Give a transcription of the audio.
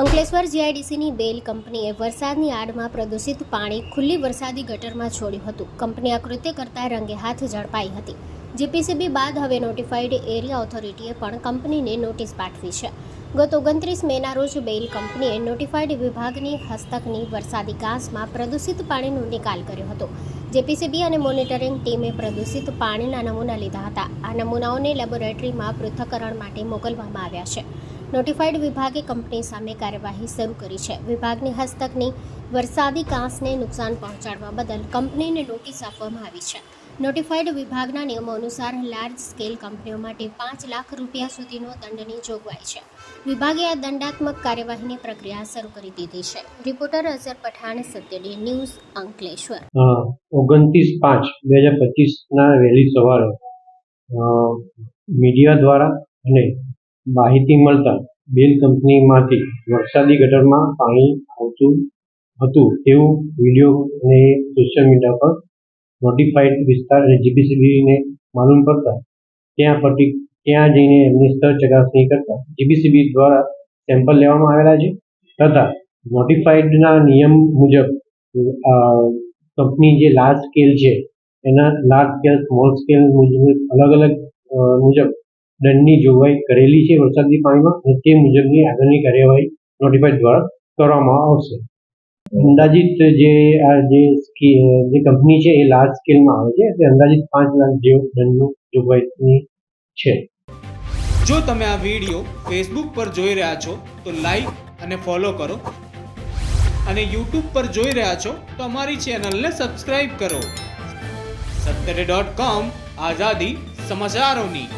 અંકલેશ્વર જીઆઈડીસીની બેલ કંપનીએ વરસાદની આડમાં પ્રદૂષિત પાણી ખુલ્લી વરસાદી ગટરમાં છોડ્યું હતું. કંપની આ કૃત્ય કરતા રંગે હાથ ઝડપાઈ હતી. જીપીસીબી બાદ હવે નોટિફાઈડ એરિયા ઓથોરિટીએ પણ કંપનીને નોટિસ પાઠવી છે. ગત ઓગણત્રીસ મેના રોજ બેલ કંપનીએ નોટિફાઈડ વિભાગની હસ્તકની વરસાદી ઘાસમાં પ્રદૂષિત પાણીનો નિકાલ કર્યો હતો. જેપીસીબી અને મોનિટરિંગ ટીમે પ્રદૂષિત પાણીના નમૂના લીધા હતા. આ નમૂનાઓને લેબોરેટરીમાં પૃથ્થકરણ માટે મોકલવામાં આવ્યા છે. નોટિફાઈડ વિભાગે કંપની સામે કાર્યવાહી શરૂ કરી છે. વિભાગની હસ્તકની વરસાદી કાંસને નુકસાન પહોંચાડવા બદલ કંપનીને નોટિસ આપવામાં આવી છે. નોટિફાઈડ વિભાગના નિયમો અનુસાર લાર્જ સ્કેલ કંપનીઓ માટે પાંચ લાખ રૂપિયા સુધીનો દંડની જોગવાઈ છે. વિભાગે આ દંડાત્મક કાર્યવાહીની પ્રક્રિયા શરૂ કરી દીધી છે. Reporter Azhar Pathan Satyaday news, Ankleshwar. ઓગણત્રીસ પાંચ બે હજાર પચીસના વહેલી સવારે મીડિયા દ્વારા અને માહિતી મળતા બેલ કંપનીમાંથી વરસાદી ગટરમાં પાણી આવતું હતું તેવું વીડિયો અને સોશિયલ મીડિયા પર નોટિફાઈડ વિસ્તાર અને જીપીસીબીને માલુમ પડતા ત્યાં પટી, ત્યાં જઈને એમની સ્તર ચકાસણી કરતા જીપીસીબી દ્વારા સેમ્પલ લેવામાં આવેલા છે તથા નોટિફાઈડના નિયમ મુજબ કંપની જે લાર્જ સ્કેલ છે, એના લાર્જ સ્કેલ સ્મોલ સ્કેલ મુજબ, અલગ અલગ મુજબ દંડની જોગવાઈ કરેલી છે વરસાદી પાણીમાં તે મુજબની આગળની કાર્યવાહી નોટિફાઈડ દ્વારા કરવામાં આવશે. અંદાજિત જે આ જે જે કંપની છે એ લાર્જ સ્કેલમાં આવે છે, એટલે અંદાજિત પાંચ લાખ જેવું દંડનું જોગવાઈની છે. જો તમે આ વીડિયો ફેસબુક પર જોઈ રહ્યા છો, તો લાઈક અને ફોલો કરો. અને યુટ્યુબ પર જોઈ રહ્યા છો, તો અમારી ચેનલને સબસ્ક્રાઈબ કરો. સત્તરે ડોટ કોમ આઝાદી સમાચારોની.